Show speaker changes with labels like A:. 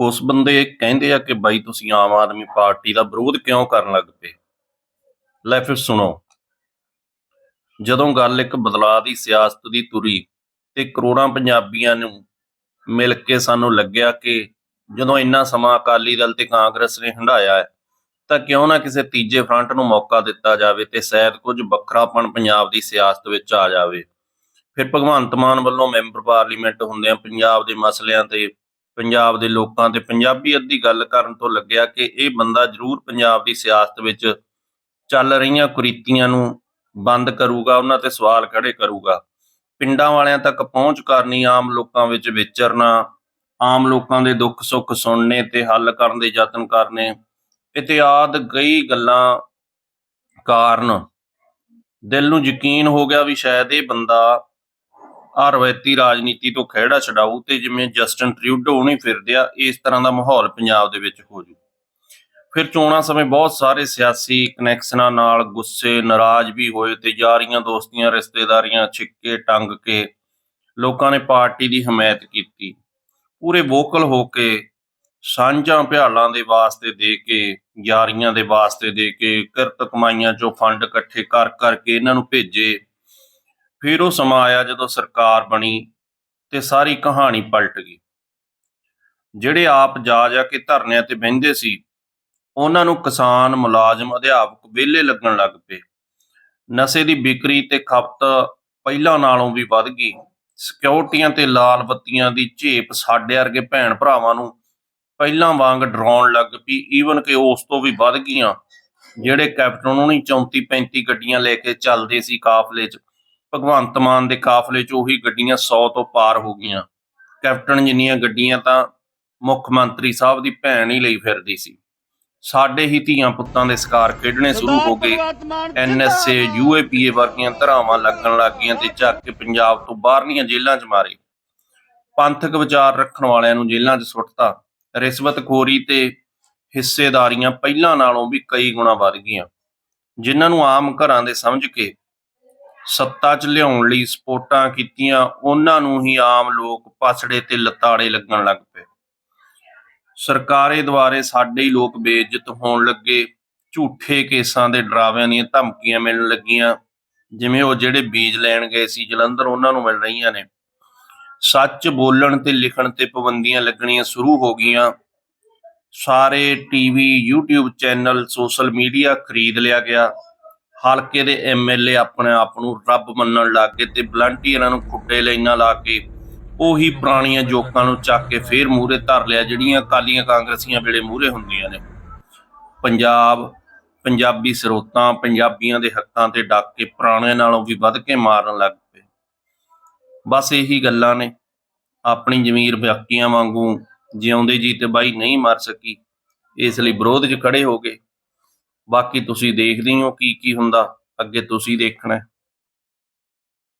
A: ਉਸ ਬੰਦੇ ਕਹਿੰਦੇ ਆ ਕਿ ਬਾਈ ਤੁਸੀਂ ਆਮ ਆਦਮੀ ਪਾਰਟੀ ਦਾ ਵਿਰੋਧ ਕਿਉਂ ਕਰਨ ਲੱਗ ਪਏ? ਲੈ ਫਿਰ ਸੁਣੋ। ਜਦੋਂ ਗੱਲ ਇੱਕ ਬਦਲਾਅ ਦੀ ਸਿਆਸਤ ਦੀ ਤੁਰੀ ਤੇ ਕਰੋੜਾਂ ਪੰਜਾਬੀਆਂ ਨੂੰ ਮਿਲ ਕੇ ਸਾਨੂੰ ਲੱਗਿਆ ਕਿ ਜਦੋਂ ਇੰਨਾ ਸਮਾਂ ਅਕਾਲੀ ਦਲ ਤੇ ਕਾਂਗਰਸ ਨੇ ਹੰਢਾਇਆ ਹੈ, ਤਾਂ ਕਿਉਂ ਨਾ ਕਿਸੇ ਤੀਜੇ ਫਰੰਟ ਨੂੰ ਮੌਕਾ ਦਿੱਤਾ ਜਾਵੇ ਤੇ ਸ਼ਾਇਦ ਕੁਝ ਵੱਖਰਾਪਣ ਪੰਜਾਬ ਦੀ ਸਿਆਸਤ ਵਿੱਚ ਆ ਜਾਵੇ। ਫਿਰ ਭਗਵੰਤ ਮਾਨ ਵੱਲੋਂ ਮੈਂਬਰ ਪਾਰਲੀਮੈਂਟ ਹੁੰਦਿਆਂ ਪੰਜਾਬ ਦੇ ਮਸਲਿਆਂ ਤੇ ਪੰਜਾਬ ਦੇ ਲੋਕਾਂ ਤੇ ਪੰਜਾਬੀਅਤ ਦੀ ਗੱਲ ਕਰਨ ਤੋਂ ਲੱਗਿਆ ਕਿ ਇਹ ਬੰਦਾ ਜ਼ਰੂਰ ਪੰਜਾਬ ਦੀ ਸਿਆਸਤ ਵਿੱਚ ਚੱਲ ਰਹੀਆਂ ਕੁਰੀਤੀਆਂ ਨੂੰ ਬੰਦ ਕਰੂਗਾ, ਉਹਨਾਂ ਤੇ ਸਵਾਲ ਖੜੇ ਕਰੂਗਾ। ਪਿੰਡਾਂ ਵਾਲਿਆਂ ਤੱਕ ਪਹੁੰਚ ਕਰਨੀ, ਆਮ ਲੋਕਾਂ ਵਿੱਚ ਵਿਚਰਨਾ, ਆਮ ਲੋਕਾਂ ਦੇ ਦੁੱਖ ਸੁੱਖ ਸੁਣਨੇ ਤੇ ਹੱਲ ਕਰਨ ਦੇ ਯਤਨ ਕਰਨੇ ਇਤਿਆਦ ਕਈ ਗੱਲਾਂ ਕਾਰਨ। ਦਿਲ ਨੂੰ ਯਕੀਨ ਹੋ ਗਿਆ ਵੀ ਸ਼ਾਇਦ ਇਹ ਬੰਦਾ ਆ ਰਵਾਇਤੀ ਰਾਜਨੀਤੀ ਤੋਂ ਖਿਹੜਾ ਛਡਾਊ ਤੇ ਜਿਵੇਂ ਜਸਟਨ ਟ੍ਰਿਊਡੋ ਨਹੀਂ ਫਿਰਦੇ ਆ, ਇਸ ਤਰ੍ਹਾਂ ਦਾ ਮਾਹੌਲ ਪੰਜਾਬ ਦੇ ਵਿੱਚ ਹੋ ਜੂ। ਫਿਰ ਚੋਣਾਂ ਸਮੇਂ ਬਹੁਤ ਸਾਰੇ ਸਿਆਸੀ ਕਨੈਕਸ਼ਨਾਂ ਨਾਲ ਗੁੱਸੇ, ਨਾਰਾਜ਼ ਵੀ ਹੋਏ ਤੇ ਯਾਰੀਆਂ ਦੋਸਤੀਆਂ, ਰਿਸ਼ਤੇਦਾਰੀਆਂ ਛਿੱਕੇ, ਟੰਗ ਕੇ ਲੋਕਾਂ ਨੇ ਪਾਰਟੀ ਦੀ ਹਮਾਇਤ ਕੀਤੀ। ਪੂਰੇ ਵੋਕਲ ਹੋ ਕੇ ਸਾਂਝਾਂ ਭਿਆਲਾਂ ਦੇ ਵਾਸਤੇ ਦੇ ਕੇ, ਯਾਰੀਆਂ ਦੇ ਵਾਸਤੇ ਦੇ ਕੇ, ਕਿਰਤ ਕਮਾਈਆਂ ਚੋਂ ਫੰਡ ਇਕੱਠੇ ਕਰ ਕਰਕੇ ਇਹਨਾਂ ਨੂੰ ਭੇਜੇ। ਫਿਰ ਉਹ ਸਮਾਂ ਆਇਆ ਜਦੋਂ ਸਰਕਾਰ ਬਣੀ ਤੇ ਸਾਰੀ ਕਹਾਣੀ ਪਲਟ ਗਈ। ਜਿਹੜੇ ਆਪ ਜਾ ਜਾ ਕੇ ਧਰਨਿਆਂ ਤੇ ਬਹਿੰਦੇ ਸੀ, ਉਹਨਾਂ ਨੂੰ ਕਿਸਾਨ, ਮੁਲਾਜ਼ਮ, ਅਧਿਆਪਕ ਵਿਹਲੇ ਲੱਗਣ ਲੱਗ ਪਏ। ਨਸ਼ੇ ਦੀ ਵਿਕਰੀ ਤੇ ਖਪਤ ਪਹਿਲਾਂ ਨਾਲੋਂ ਵੀ ਵੱਧ ਗਈ। ਸਿਕਿਉਰਟੀਆਂ ਤੇ ਲਾਲ ਬੱਤੀਆਂ ਦੀ ਝੇਪ ਸਾਡੇ ਵਰਗੇ ਭੈਣ ਭਰਾਵਾਂ ਨੂੰ ਪਹਿਲਾਂ ਵਾਂਗ ਡਰਾਉਣ ਲੱਗ ਪਈ ਈਵਨ ਕਿ ਉਸ ਤੋਂ ਵੀ ਵੱਧ ਗਈਆਂ, ਜਿਹੜੇ ਕੈਪਟਨ ਉਹਨੀ 34 35 ਗੱਡੀਆਂ ਲੈ ਕੇ ਚੱਲਦੇ ਸੀ ਕਾਫਲੇ 'ਚ। ਭਗਵੰਤ ਮਾਨ ਦੇ ਕਾਫਲੇ 'ਚ ਉਹੀ ਗੱਡੀਆਂ 100 ਤੋਂ ਪਾਰ ਹੋ ਗਈਆਂ। ਕੈਪਟਨ ਜਿੰਨੀਆਂ ਗੱਡੀਆਂ ਤਾਂ ਮੁੱਖ ਮੰਤਰੀ ਸਾਹਿਬ ਦੀ ਭੈਣ ਹੀ ਲਈ ਫਿਰਦੀ ਸੀ। ਸਾਡੇ ਹੀ ਧੀਆਂ ਪੁੱਤਾਂ ਦੇ ਸਕਾਰ ਖੇਡਣੇ ਸ਼ੁਰੂ ਹੋ ਗਏ। ਐਨਐਸਏ ਯੂਏਪੀਏ ਵਰਗੀਆਂ ਧਰਾਵਾਂ ਲੱਗਣ ਲੱਗ ਗਈਆਂ ਤੇ ਝੱਕ ਕੇ ਪੰਜਾਬ ਤੋਂ ਬਾਹਰਲੀਆਂ ਜੇਲ੍ਹਾਂ 'ਚ ਮਾਰੇ। ਪੰਥਕ ਵਿਚਾਰ ਰੱਖਣ ਵਾਲਿਆਂ ਨੂੰ ਜੇਲ੍ਹਾਂ 'ਚ ਸੁੱਟਤਾ। ਰਿਸ਼ਵਤਖੋਰੀ ਤੇ ਹਿੱਸੇਦਾਰੀਆਂ ਪਹਿਲਾਂ ਨਾਲੋਂ ਵੀ ਕਈ ਗੁਣਾ ਵੱਧ ਗਈਆਂ। ਜਿਨ੍ਹਾਂ ਨੂੰ ਆਮ ਘਰਾਂ ਦੇ ਸਮਝ ਕੇ ਸੱਤਾ 'ਚ ਲਿਆਉਣ ਲਈ ਸਪੋਰਟਾਂ ਕੀਤੀਆਂ, ਉਹਨਾਂ ਨੂੰ ਹੀ ਆਮ ਲੋਕ ਪਾਸੜੇ ਤੇ ਲਤਾੜੇ ਲੱਗਣ ਲੱਗ ਪਏ। ਸਰਕਾਰੇ ਦੁਆਰੇ ਸਾਡੇ ਹੀ ਲੋਕ ਬੇਇੱਜ਼ਤ ਹੋਣ ਲੱਗੇ। ਝੂਠੇ ਕੇਸਾਂ ਦੇ ਡਰਾਵਿਆਂ ਦੀਆਂ ਧਮਕੀਆਂ ਮਿਲਣ ਲੱਗੀਆਂ। ਜਿਵੇਂ ਉਹ ਜਿਹੜੇ ਬੀਜ ਲੈਣ ਗਏ ਸੀ, ਜਲੰਧਰ ਉਹਨਾਂ ਨੂੰ ਮਿਲ ਰਹੀਆਂ ਨੇ। ਸੱਚ ਬੋਲਣ ਤੇ ਲਿਖਣ ਤੇ ਪਾਬੰਦੀਆਂ ਲੱਗਣੀਆਂ ਸ਼ੁਰੂ ਹੋ ਗਈਆਂ। ਸਾਰੇ TV, YouTube channel, social media ਖਰੀਦ ਲਿਆ ਗਿਆ। ਹਲਕੇ ਦੇ ਐਮਐਲਏ ਆਪਣੇ ਆਪ ਨੂੰ ਰੱਬ ਮੰਨਣ ਲੱਗ ਗਏ ਤੇ ਵਲੰਟੀਅਰਾਂ ਨੂੰ ਖੁੱਡੇ ਲੈਣਾ ਲਾ ਕੇ ਉਹੀ ਪੁਰਾਣੀਆਂ ਜੋਕਾਂ ਨੂੰ ਚੱਕ ਕੇ ਫੇਰ ਮੂਹਰੇ ਧਰ ਲਿਆ, ਜਿਹੜੀਆਂ ਕਾਲੀਆਂ ਕਾਂਗਰਸੀਆਂ ਵੇਲੇ ਮੂਹਰੇ ਹੁੰਦੀਆਂ ਨੇ। ਪੰਜਾਬ, ਪੰਜਾਬੀ ਸਰੋਤਾਂ, ਪੰਜਾਬੀਆਂ ਦੇ ਹੱਕਾਂ ਤੇ ਡੱਕ ਕੇ ਪੁਰਾਣੇ ਨਾਲੋਂ ਵੀ ਵੱਧ ਕੇ ਮਾਰਨ ਲੱਗ ਪਏ। ਬਸ ਇਹੀ ਗੱਲਾਂ ਨੇ। ਆਪਣੀ ਜ਼ਮੀਰ ਬਾਕੀਆਂ ਵਾਂਗੂ ਜਿਉਂਦੇ ਜੀ ਤੇ ਬਾਈ ਨਹੀਂ ਮਰ ਸਕੀ। ਇਸ ਲਈ ਵਿਰੋਧ 'ਚ ਖੜੇ ਹੋ ਗਏ। ਬਾਕੀ ਤੁਸੀਂ ਦੇਖਦੇ ਹੀ ਹੋ ਕੀ ਕੀ ਹੁੰਦਾ ਅੱਗੇ ਤੁਸੀਂ ਦੇਖਣਾ।